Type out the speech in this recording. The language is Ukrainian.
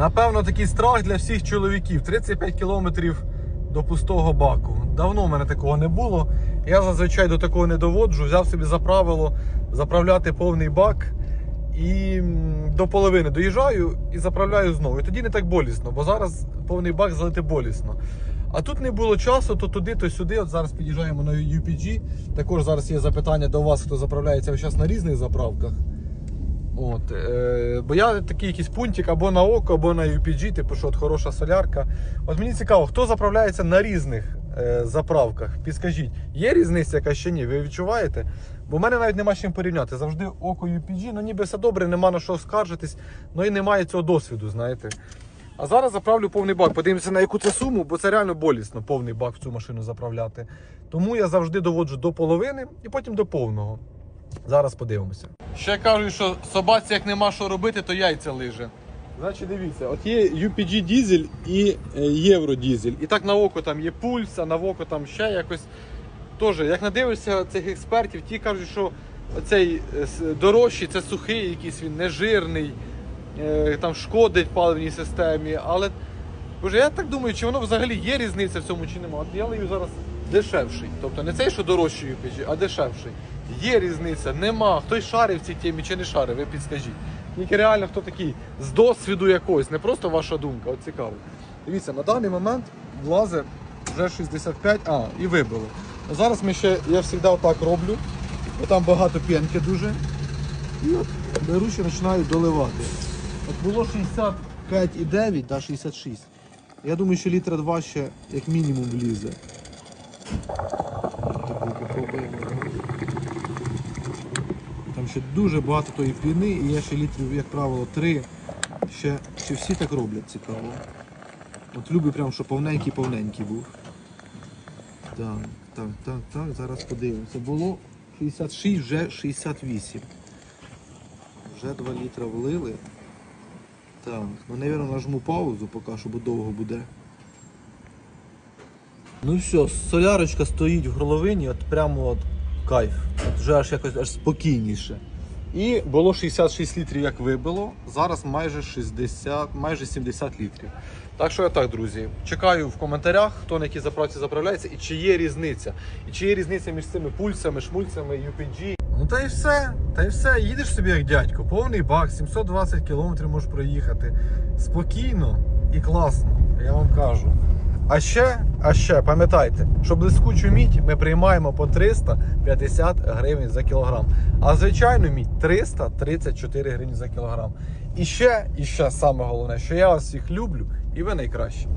Напевно, такий страх для всіх чоловіків. 35 кілометрів до пустого баку. Давно в мене такого не було. Я зазвичай до такого не доводжу. Взяв собі за правило заправляти повний бак і до половини доїжджаю і заправляю знову. І тоді не так болісно, бо зараз повний бак залити болісно. А тут не було часу, то туди, то сюди. От зараз під'їжджаємо на UPG. Також зараз є запитання до вас, хто заправляється зараз на різних заправках. От, е, бо я такий якийсь пунктик або на око, або на UPG, типу, що от хороша солярка. От мені цікаво, хто заправляється на різних е, заправках. Підскажіть, є різниця яка ще ні? Ви відчуваєте? Бо в мене навіть нема з чим порівняти. Завжди око UPG, ну ніби все добре, нема на що скаржитись, ну і немає цього досвіду, знаєте. А зараз заправлю повний бак. Подивимося на яку це суму, бо це реально болісно повний бак в цю машину заправляти. Тому я завжди доводжу до половини і потім до повного. Зараз подивимося. Ще кажуть, що собаці як нема що робити, то яйця лиже. Значить, дивіться, от є UPG дізель і е, євродізель. І так на око там є пульс, а на око там ще якось. Тоже, як надивишся цих експертів, ті кажуть, що цей дорожчий це сухий, якийсь він нежирний, е, там шкодить паливній системі. Але боже, я так думаю, чи воно взагалі є різниця в цьому чи немає. От я лию зараз дешевший. Тобто не цей, що дорожчий UPG, а дешевший. Є різниця, нема. Хтось шарив в цій темі чи не шарив, ви підскажіть. Тільки реально хто такий з досвіду якогось, не просто ваша думка, от цікаво. Дивіться, на даний момент влазе вже 65, а, і вибили. Зараз ми ще, я завжди отак роблю, бо там багато п'янки дуже. І от беру ще починаю доливати. От було 65,9, да, 66. Я думаю, що літра 2 ще як мінімум влізе. Ще дуже багато тої піни, і я ще літрів, як правило, 3. Ще, ще всі так роблять, цікаво. От люблю прям, щоб повненький-повненький був. Так, так, так, так, зараз подивимося. Було 66, вже 68. Вже 2 літра влили. Так, ну, мабуть, нажму паузу поки що, довго буде. Ну все, солярочка стоїть в горловині, от прямо от кайф. Вже аж якось аж спокійніше. І було 66 літрів, як вибило. Зараз майже 60, майже 70 літрів. Так що я так, друзі, чекаю в коментарях, хто на якій заправці заправляється і чи є різниця. І чи є різниця між цими пульсами, шмульцями, UPG. Ну та й все, та й все. Їдеш собі як дядько, повний бак, 720 кілометрів можеш проїхати. Спокійно і класно, я вам кажу. А ще, а ще, пам'ятайте, що блискучу мідь ми приймаємо по 350 гривень за кілограм. А звичайну мідь 334 гривні за кілограм. І ще, і ще саме головне, що я вас всіх люблю і ви найкращі.